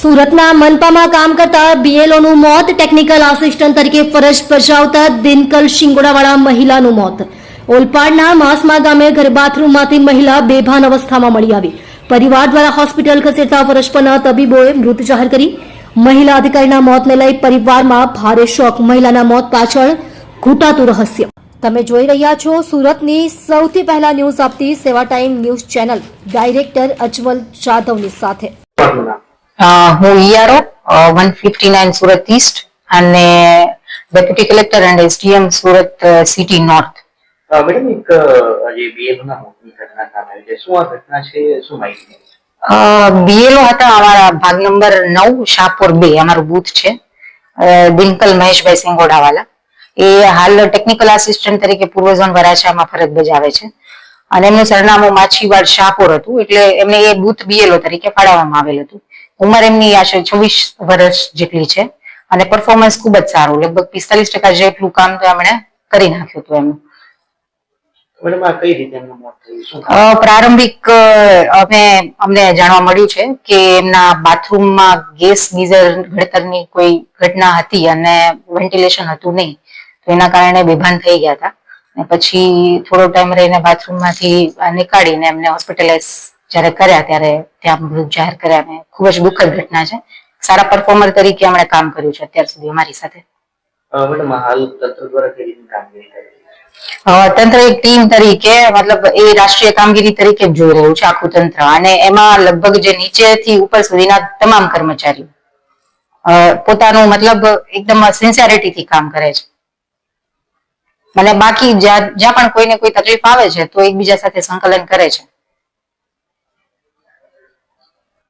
સુરતના મનપામાં કામ કરતા બીએલઓનું મોત. ટેકનિકલ આસિસ્ટન્ટ તરીકે ફરજ બજાવતા દિનકલ શિંગોડાવાળા મહિલાનું મોત. ઓલપાડના માસમા ગામે ઘર બાથરૂમમાંથી મહિલા બેભાન અવસ્થામાં મળી આવી. પરિવાર દ્વારા હોસ્પિટલ ખસેડતા ફરજ પરના તબીબોએ મૃત જાહેર કરી. મહિલા અધિકારીના મોતને લઈ પરિવારમાં ભારે શોક. મહિલાના મોત પાછળ ઘૂંટાતું રહસ્ય. તમે જોઈ રહ્યા છો સુરતની સૌથી પહેલા ન્યૂઝ આપતી સેવા time news channel. Director Ajval જાધવની સાથે. હું ERO one fifty nine Surat east અને deputy collector and SDM Surat city north madam એક જે બીએલઓ ના મોતની ઘટના સામે છે શું આ ઘટના છે શું માહિતી બીએલઓ હતા અમારા ભાગ નંબર નવ શાહપુર બે અમારું બૂથ છે. દિનકલ મહેશભાઈ સિંગોડાવાલા. એ હાલ ટેકનિકલ આસિસ્ટન્ટ તરીકે પૂર્વ ઝોન વરાછામાં ફરજ બજાવે છે. અને એમનું સરનામું માછીવાડ શાહપુર હતું એટલે એમને એ બૂથ બીએલઓ તરીકે ફાળવવામાં આવેલ હતું. ઉંમર એમની આશરે છવ્વીસ વર્ષ જેટલી છે અને પરફોર્મન્સ ખૂબ જ સારું લગભગ પિસ્તાલીસ ટકા જેટલું કામ તો એમણે કરી નાખ્યું હતું એમનું. પ્રારંભિક અમે અમને જાણવા મળ્યું છે કે એમના બાથરૂમમાં ગેસ ગીઝર ઘડતરની કોઈ ઘટના હતી અને વેન્ટિલેશન હતું નહીં. તો એના કારણે બેભાન થઈ ગયા હતા. પછી થોડો ટાઈમ રહીને બાથરૂમમાંથી નીકાળીને એમને હોસ્પિટલાઇઝ જ્યારે કર્યા ત્યારે ત્યાં મૃત જાહેર કર્યા અને ખૂબ જ દુઃખદ ઘટના છે. સારા પરફોર્મર તરીકે એમણે કામ કર્યું છે અત્યાર સુધી અમારી સાથે. તંત્ર એક ટીમ તરીકે મતલબ એ રાષ્ટ્રીય કામગીરી તરીકે જ જોઈ રહ્યું છે આખું તંત્ર. અને એમાં લગભગ જે નીચેથી ઉપર સુધીના તમામ કર્મચારીઓ પોતાનું મતલબ એકદમ સિન્સિયરિટીથી કામ કરે છે. અને બાકી જ્યાં પણ કોઈને કોઈ તકલીફ આવે છે, તો એકબીજા સાથે સંકલન કરે છે.